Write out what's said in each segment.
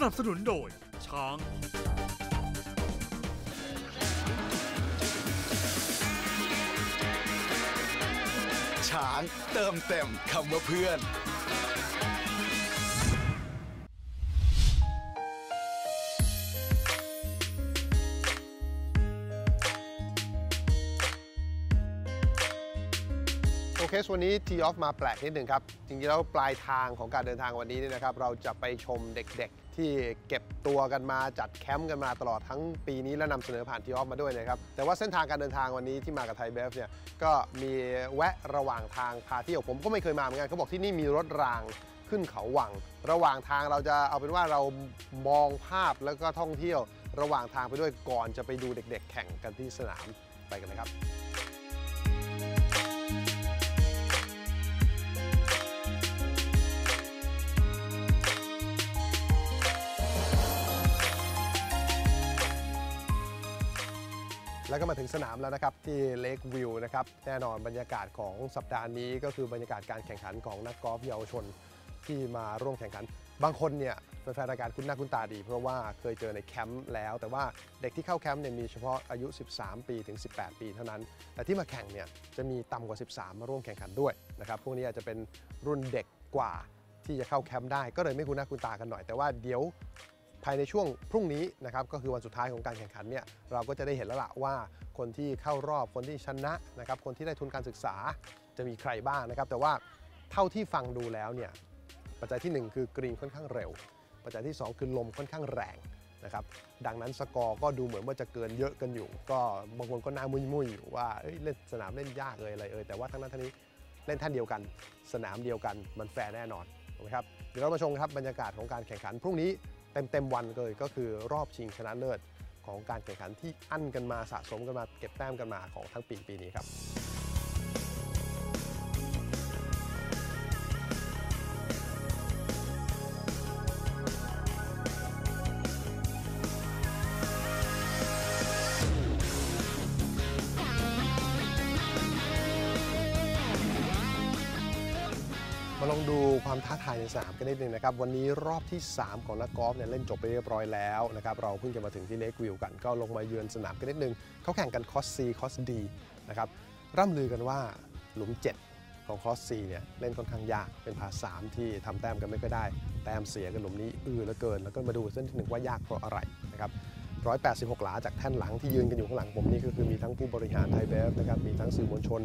สนับสนุนโดย ช้าง ช้างเติมเต็มคำว่าเพื่อน โอเคสวันนี้ทีออฟมาแปลกนิดหนึ่งครับ จริงๆแล้วปลายทางของการเดินทางวันนี้เนี่ยนะครับ เราจะไปชมเด็กๆ ที่เก็บตัวกันมาจัดแคมป์กันมาตลอดทั้งปีนี้และนำเสนอผ่านทีออฟมาด้วยนะครับ แต่ว่าเส้นทางการเดินทางวันนี้ที่มากับไทยเบฟเนี่ยก็มีแวะระหว่างทางพาเที่ยวผมก็ไม่เคยมาเหมือนกันเขาบอกที่นี่มีรถรางขึ้นเขาวัง ระหว่างทางเราจะเอาเป็นว่าเรามองภาพแล้วก็ท่องเที่ยว ระหว่างทางไปด้วยก่อนจะไปดูเด็ก ๆ แข่งกันที่สนามไปกันเลยครับ แล้วก็มาถึงสนามแล้วนะครับที่เลกวิวนะครับแน่นอนบรรยากาศของสัปดาห์นี้ก็คือบรรยากาศการแข่งขันของนักกอล์ฟเยาวชนที่มาร่วมแข่งขัน บางคนเนี่ยแฟนรายการคุ้นหน้าคุ้นตาดี เพราะว่าเคยเจอในแคมป์แล้ว แต่ว่าเด็กที่เข้าแคมป์เนี่ยมีเฉพาะอายุ 13 ปีถึง 18 ปีเท่านั้น แต่ที่มาแข่งเนี่ยจะมีต่ำกว่า 13 มาร่วมแข่งขันด้วยนะครับพวกนี้อาจจะเป็นรุ่นเด็กกว่าที่จะเข้าแคมป์ได้ก็เลยไม่คุ้นหน้าคุ้นตากันหน่อยแต่ว่าเดี๋ยว ภายในช่วงพรุ่งนี้นะครับก็คือวันสุดท้ายของการแข่งขันเนี่ยเราก็จะได้เห็นแล้วละว่าคนที่เข้ารอบคนที่ชนะนะครับคนที่ได้ทุนการศึกษาจะมีใครบ้างนะครับแต่ว่าเท่าที่ฟังดูแล้วเนี่ยปัจจัยทีหนึ่1 คือกรีนค่อนข้างเร็ว ปัจจัยที่ 2 คือลมค่อนข้างแรงนะครับดังนั้นสกอร์ก็ดูเหมือนว่าจะเกินเยอะกันอยู่ ก็บางคนก็น่ามุยมุยๆอยู่ว่าเเล่นสนามเล่นยากเลยอะไรเอ่ยแต่ว่าทั้งนั้นทั้งนี้เล่นท่านเดียวกัน สนามเดียวกันมันแฟร์แน่นอนถูกไหมครับเดี๋ยวเรามาชมครับบรรยากาศของการแข่งขันพรุ่งนี้ เต็มๆวันเลยก็คือรอบชิงชนะเลิศของการแข่งขันที่อั้นกันมาสะสมกันมาเก็บแต้มกันมาของทั้งปีปีนี้ครับ ความท้าทายในสนามกันนิดนึงนะครับ วันนี้รอบที่ 3 ของนักกอล์ฟเนี่ยเล่นจบไปเรียบร้อยแล้วนะครับ เราเพิ่งจะมาถึงที่เลกวิวกัน ก็ลงมาเยือนสนามกันนิดนึงเขาแข่งกันคอส C คอส D นะครับร่ำลือกันว่าหลุม 7 ของคอส C เนี่ยเล่นค่อนข้างยากเป็นพา3ที่ทำแต้มกันไม่ค่อยได้ แต้มเสียกันหลุมนี้อือเหลือเกิน แล้วก็มาดูเส้นที่หนึ่งว่ายากเพราะอะไรนะครับ 186 หลาจากแท่นหลังที่ยืนกันอยู่ข้างหลังผมนี่ก็คือมีทั้งผู้บริหารไทยเบฟนะครับมีทั้งสื่อมวลชน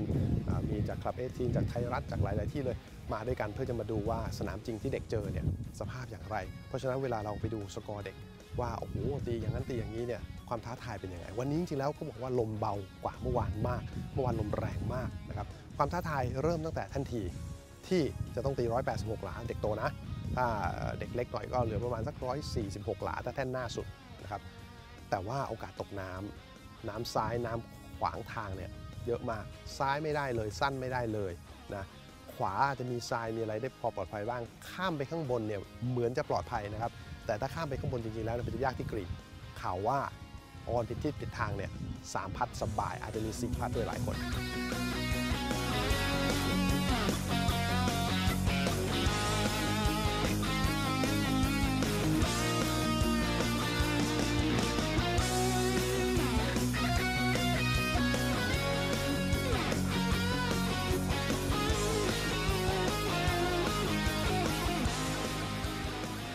มีจากคลับเอทีจากไทยรัฐจากหลาย ๆ ที่เลยมาด้วยกันเพื่อจะมาดูว่าสนามจริงที่เด็กเจอเนี่ยสภาพอย่างไร เพราะฉะนั้นเวลาเราไปดูสกอร์เด็กว่าโอ้โหตีอย่างนั้นตีอย่างนี้เนี่ยความท้าทายเป็นยังไง วันนี้จริงๆแล้วก็บอกว่าลมเบากว่าเมื่อวานมาก เมื่อวานลมแรงมากนะครับความท้าทายเริ่มตั้งแต่ทันทีที่จะต้องตี 186 หลาเด็กโตนะ ถ้าเด็กเล็กหน่อยก็เหลือประมาณสัก 146 หลาถ้าแท่นหน้าสุดนะครับ แต่ว่าโอกาสตกน้ำน้ำซ้ายน้ำขวางทางเนี่ยเยอะมากซ้ายไม่ได้เลยสั้นไม่ได้เลยนะขวาอาจจะมีทรายมีอะไรได้พอปลอดภัยบ้าง ข้ามไปข้างบนเนี่ยเหมือนจะปลอดภัยนะครับ แต่ถ้าข้ามไปข้างบนจริงๆแล้วมันจะยากที่กรีดข่าวว่าออนผิดทิศผิดทางเนี่ยสามพัดสบายอาจจะมีสี่พัดด้วยหลายคน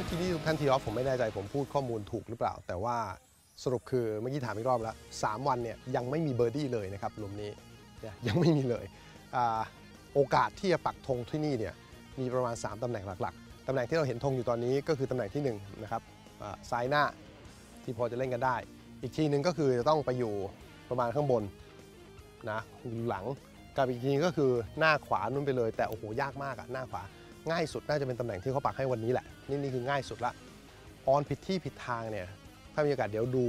เมื่อกี้นี้ทุกท่านทีออฟผมไม่แน่ใจผมพูดข้อมูลถูกหรือเปล่า แต่ว่าสรุปคือเมื่อกี้ถามอีกรอบแล้ว3วันเนี่ยยังไม่มีเบอร์ดี้เลยนะครับหลุมนี้ยังไม่มีเลยอโอกาสที่จะปักธงที่นี่เนี่ยมีประมาณ 3 ตำแหน่งหลักๆ ตำแหน่งที่เราเห็นธงอยู่ตอนนี้ก็คือตำแหน่งที่1นะครับซ้ายหน้าที่พอจะเล่นกันได้ อีกทีหนึงก็คือจะต้องไปอยู่ประมาณข้างบนนะหลังกับอีกทีก็คือหน้าขวานุ่นไปเลย แต่โอ้โหยากมากอะหน้าขวา ง่ายสุดน่าจะเป็นตำแหน่งที่เขาปักให้วันนี้แหละ นี่นี่คือง่ายสุดละออนผิดที่ผิดทางเนี่ยถ้ามีโอกาสเดี๋ยวดู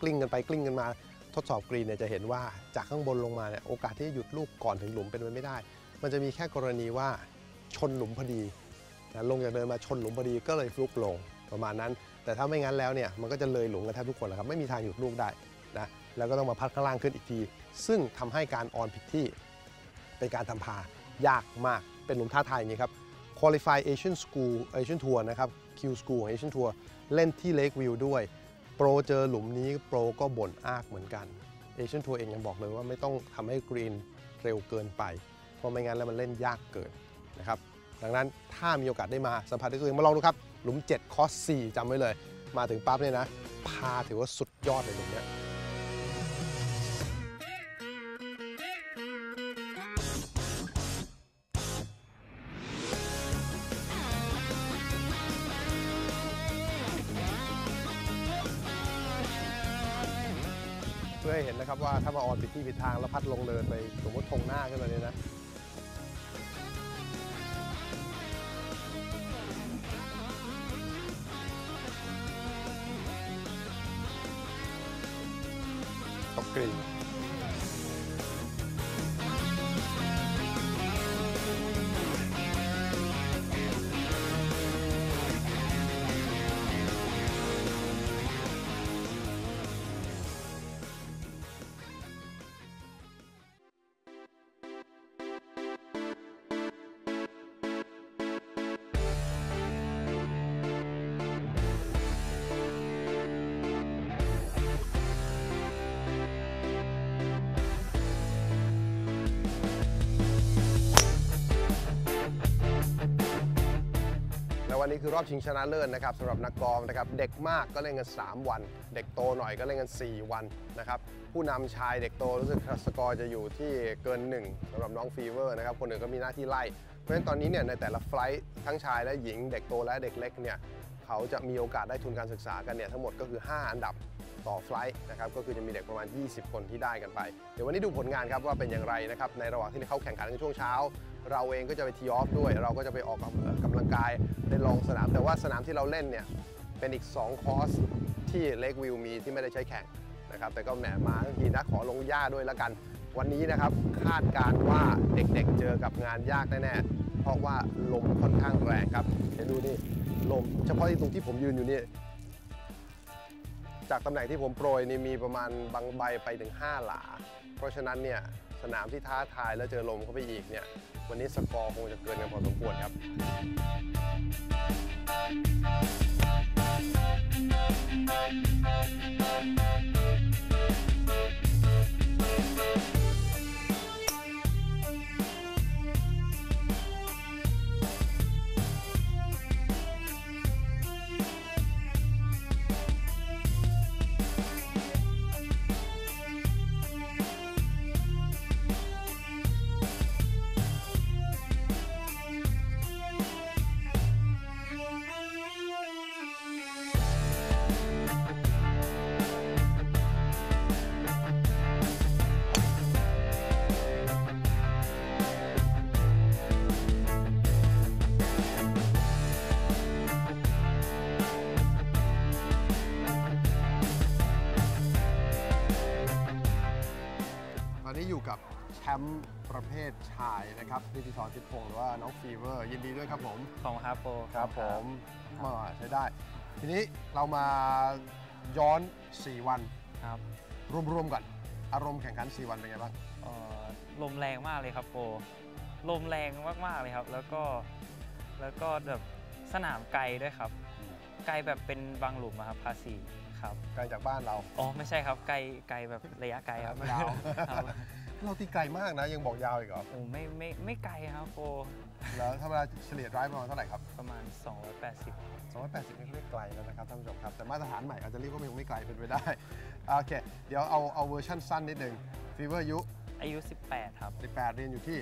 กลิ้งกันไปกลิ้งกันมาทดสอบกรีนเนี่ยจะเห็นว่าจากข้างบนลงมาเนี่ยโอกาสที่จะหยุดลูกก่อนถึงหลุมเป็นไปไม่ได้ มันจะมีแค่กรณีว่าชนหลุมพอดีนะลงจากเดินมาชนหลุมพอดีก็เลยฟลุกลงประมาณนั้น แต่ถ้าไม่งั้นแล้วเนี่ยมันก็จะเลยหลุมกันแทบทุกคนแหละครับไม่มีทางหยุดลูกได้นะแล้วก็ต้องมาพัดข้างล่างขึ้นอีกที ซึ่งทำให้การออนผิดที่เป็นการทำพายากมากเป็นหลุมท้าทายอย่างนี้ครับ Qualify Asian School Asian Tour นะครับ Q School ของ Asian Tour เล่นที่ Lake View ด้วย โปรเจอหลุมนี้โปรก็บ่นอากเหมือนกัน Asian Tour เองยังบอกเลยว่าไม่ต้องทำให้กรีนเร็วเกินไป เพราะไม่งั้นแล้วมันเล่นยากเกินนะครับ ดังนั้นถ้ามีโอกาสได้มาสัมผัสด้วยตัวเองมาลองดูครับ หลุม 7 คอส4จำไว้เลย มาถึงปั๊บเนี่ยนะ พาถือว่าสุดยอดเลยหลุมเนี้ย พื่อให้เห็นนะครับว่าถ้ามาออนผิดที่ผิดทางแล้วพัดลงเนินไปสมมติทงหน้าขึ้นมาเนี่ยนะตกกรีน วันนี้คือรอบชิงชนะเลิศนะครับสำหรับนักกอล์ฟนะครับเด็กมากก็เล่นกัน 3 วัน เด็กโตหน่อยก็เล่นกัน 4 วันนะครับผู้นำชายเด็กโตรู้สึกสกอร์จะอยู่ที่เกิน 1สำหรับน้องฟีเวอร์นะครับคนอื่นก็มีหน้าที่ไล่ เพราะฉะนั้นตอนนี้เนี่ยในแต่ละไฟล์ทั้งชายและหญิง เด็กโตและเด็กเล็กเนี่ยเขาจะมีโอกาสได้ทุนการศึกษากันเนี่ยทั้งหมดก็คือ 5 อันดับต่อไฟลท์นะครับก็คือจะมีเด็กประมาณ 20 คนที่ได้กันไป เดี๋ยววันนี้ดูผลงานครับว่าเป็นอย่างไรนะครับในระหว่างที่เขาแข่งขันในช่วงเช้า เราเองก็จะไปทีออฟด้วย เราก็จะไปออกกำลังกายได้ลองสนาม แต่ว่าสนามที่เราเล่นเนี่ยเป็นอีก 2 คอร์สที่เลกวิวมีที่ไม่ได้ใช้แข่งนะครับแต่ก็แหมมาทั้งทีนะขอลงหญ้าด้วยแล้วกัน วันนี้นะครับคาดการว่าเด็กๆเจอกับงานยากแน่ๆเพราะว่าลมค่อนข้างแรงครับเดี๋ยวดูนี่ลมเฉพาะที่ตรงที่ผมยืนอยู่นี่จากตำแหน่งที่ผมโปรยนี่มีประมาณบางใบไปถึง 5 หลา เพราะฉะนั้นเนี่ย สนามที่ท้าทายแล้วเจอลมเข้าไปอีกเนี่ยวันนี้สกอร์คงจะเกินกันพอสมควรครับตอ มป์ประเภทชายนะครับนิติธรทิพย์พงศ์หรือว่าน้องฟีเวอร์ ยินดีด้วยครับผม ของฮาโปครับผมมาใช้ได้ ทีนี้เรามาย้อน 4 วันครับรวมๆก่อนอารมณ์แข่งขัน 4 วันเป็นไงบ้างเอ่อลมแรงมากเลยครับโปลมแรงมากๆเลยครับ แล้วก็แล้วก็แบบสนามไกลด้วยครับ ไกลแบบเป็นบางหลุมอะครับภาษี ครับ ไกลจากบ้านเรา อ๋อ ไม่ใช่ครับไกลไกลแบบระยะไกลครับยาวครับเราตีไกลมากนะ ยังบอกยาวอีกเหรอโอ้ไม่ไม่ไม่ไกลครับโปแล้วถ้าเวลาเฉลี่ย drive ประมาณเท่าไหร่ครับ ประมาณ 280 280นี่เรียกไกลแล้วนะครับท่านผู้ชมครับ แต่มาตรฐานใหม่อาจจะเรียกว่าไม่ไกลเป็นไปได้ โอเค เดี๋ยวเอาเอาเวอร์ชันสั้นนิดนึงฟีเวอร์อายุอายุ 18 ครับ 18 เรียนอยู่ที่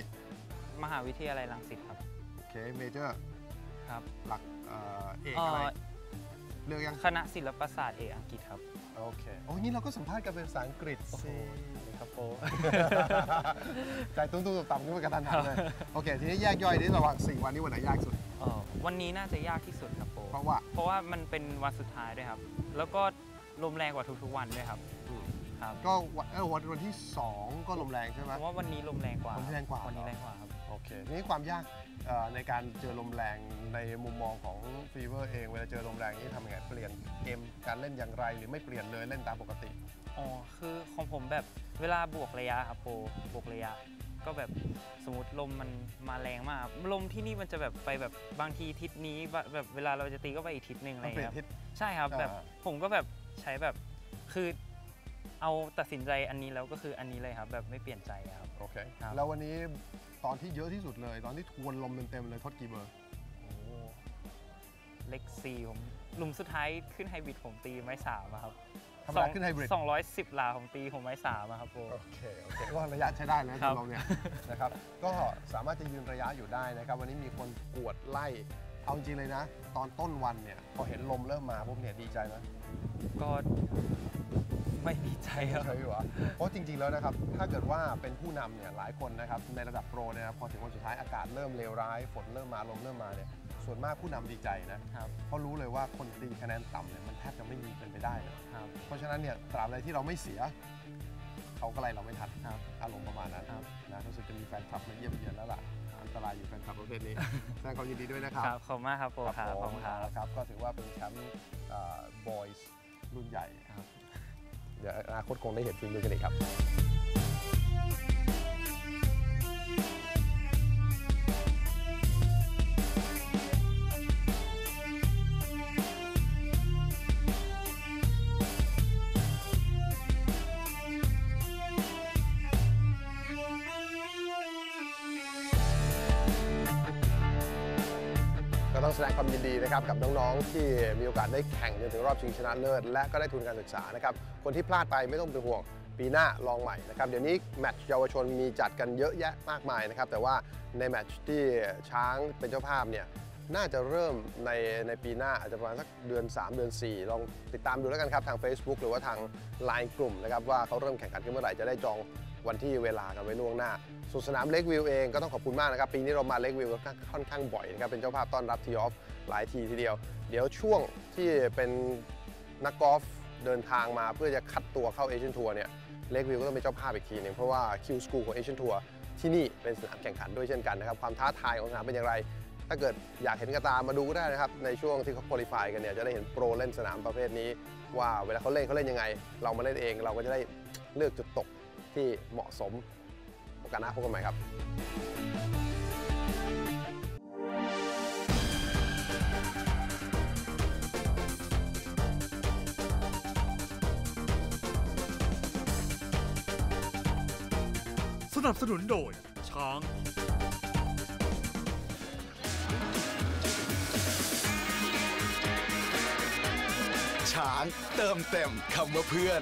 มหาวิทยาลัยรังสิตครับ โอเค เมเจอร์ ครับ หลักเอ่อเอกเอ่อะไรอ เลือกยังคณะศิลปศาสตร์เอกอังกฤษครับ โอเคโอ้ยนี่เราก็สัมภาษณ์กันเป็นภาษาอังกฤษโอ้โหสิครับโปใจตุ้มๆต่ำๆขึ้นมากระทันหันเลย โอเค ทีนี้แยกย่อยนี่ระหว่าง4วันนี้วันไหนยากสุดเอ่อวันนี้น่าจะยากที่สุดครับโปเพราะว่า เพราะว่ามันเป็นวันสุดท้ายด้วยครับ แล้วก็ลมแรงกว่าทุกๆวันด้วยครับครับก็วันเอ้าวันวันที่ 2 ก็ลมแรงใช่ไหมผมว่าวันนี้ลมแรงกว่าวันนี้แรงกว่าวันนี้แรงกว่าครับ โอเคทีนี้ความยากเอ่อในการเจอลมแรงในมุมมองของฟีเวอร์เองเวลาเจอลมแรงนี่ทำยังไงเปลี่ยนเกมการเล่นอย่างไรหรือไม่เปลี่ยนเลยเล่นตามปกติอ๋อคือของผมแบบเวลาบวกระยะครับโปรบวกระยะ ก็แบบสมมติลมมันมาแรงมากครับลมที่นี่มันจะแบบไปแบบบางทีทิศนี้แบบแบบเวลาเราจะตีก็ไปอีกทิศหนึ่งอะไรมันอย่างเปลี่ยเงี้นยครับทิศใช่ครับแบบอ่าผมก็แบบใช้แบบคือ เอาตัดสินใจอันนี้แล้วก็คืออันนี้เลยครับ แบบไม่เปลี่ยนใจอะครับ โอเค ครับ แล้ววันนี้ตอนที่เยอะที่สุดเลย ตอนที่ทวนลมเต็มๆเลยทดกี่เบอร์ โอ้เล็กซีผมหลุมสุดท้ายขึ้นไฮบริดผมตีไม้สามอะครับธรรมดาขึ้นไฮบริดสองร้อยสิบลาผมตีผมไม้สามอะครับโปรโอเค โอเค ก็ระยะใช้ได้นะครัทบวนลมเนี่ย นะครับ ก็สามารถจะยืนระยะอยู่ได้นะครับ วันนี้มีคนกวดไล่ เอาจริงๆเลยนะ ตอนต้นวันเนี่ย พอเห็นลมเริ่มมาพวกเนี่ยดีใจไหมก็ ไม่ดีใจครับเฉยอยู่เหรอเพราะจริง ๆแล้วนะครับ ถ้าเกิดว่าเป็นผู้นำเนี่ยหลายคนนะครับในระดับโปรเนยนะครับพอถึงวันสุดท้ายอากาศเริ่มเลวร้าย ฝนเริ่มมาลมเริ่มมาเนี่ยส่วนมากผู้นำดีใจนะครับเพราะรู้เลยว่าคนตีคะแนนต่ำเนี่ยมันแทบจะไม่มีเป็นไปได้เลยครับเพราะฉะนั้นเนี่ยตราบใดที่เราไม่เสียเขาก็ไล่เราไม่ทันครับอารมณ์ประมาณนั้นครับนะรู้สึกจะมีแฟนคลับมาเยี่ยมเยียนแล้วล่ะอันตรายอยู่แฟนคลับประเภทนี้แสดงความยินดีด้วยนะครับครับขอบคุณมากครับโปรครับขอบคุณครับครับก็ถือว่าเป็นแชมป์บอยส์รุ่นใหญ่ครับเดี๋ยวอนาคตคงได้เห็นฝีมือกันอีกครับ แสดงความยินดีนะครับกับน้องๆ ที่มีโอกาสได้แข่งจนถึงรอบชิงชนะเลิศ และก็ได้ทุนการศึกษานะครับคนที่พลาดไปไม่ต้องเป็นห่วงปีหน้าลองใหม่นะครับเดี๋ยวนี้แมตช์เยาวชนมีจัดกันเยอะแยะมากมายนะครับแต่ว่าในแมตช์ที่ช้างเป็นเจ้าภาพเนี่ยน่าจะเริ่มในในปีหน้าอาจจะประมาณสักเดือน 3 เดือน 4 ลองติดตามดูแล้วกันครับ ทาง Facebook หรือว่าทาง Line กลุ่มนะครับว่าเขาเริ่มแข่งขันกันเมื่อไหร่จะได้จอง วันที่เวลากันไว้ล่วงหน้าส่วนสนามเล็กวิวเองก็ต้องขอบคุณมากนะครับ ปีนี้เรามาเล็กวิวค่อนข้างบ่อยนะครับเป็นเจ้าภาพต้อนรับทีออฟหลายทีทีเดียว เดี๋ยวช่วงที่เป็นนักกอล์ฟเดินทางมาเพื่อจะคัดตัวเข้าเอเชียนทัวร์เนี่ยเล็กวิวก็ต้องเป็นเจ้าภาพอีกทีหนึงเพราะว่าคิวสกูลของเอเชียนทัวร์ที่นี่เป็นสนามแข่งขันด้วยเช่นกันนะครับความท้าทายของสนามเป็นอย่างไร ถ้าเกิดอยากเห็นกระตามมาดูก็ได้นะครับ ในช่วงที่เขาคุริฟายกันเนี่ยจะได้เห็นโปรเล่นสนามประเภทนี้ ว่าเวลาเขาเล่นเขาเล่นยังไง เรามาเล่นเองเราก็จะได้เลือกจุดตก ที่เหมาะสมโอกาสหน้าพบกันใหม่ครับสนับสนุนโดย ช้าง ช้างเติมเต็มคำว่าเพื่อน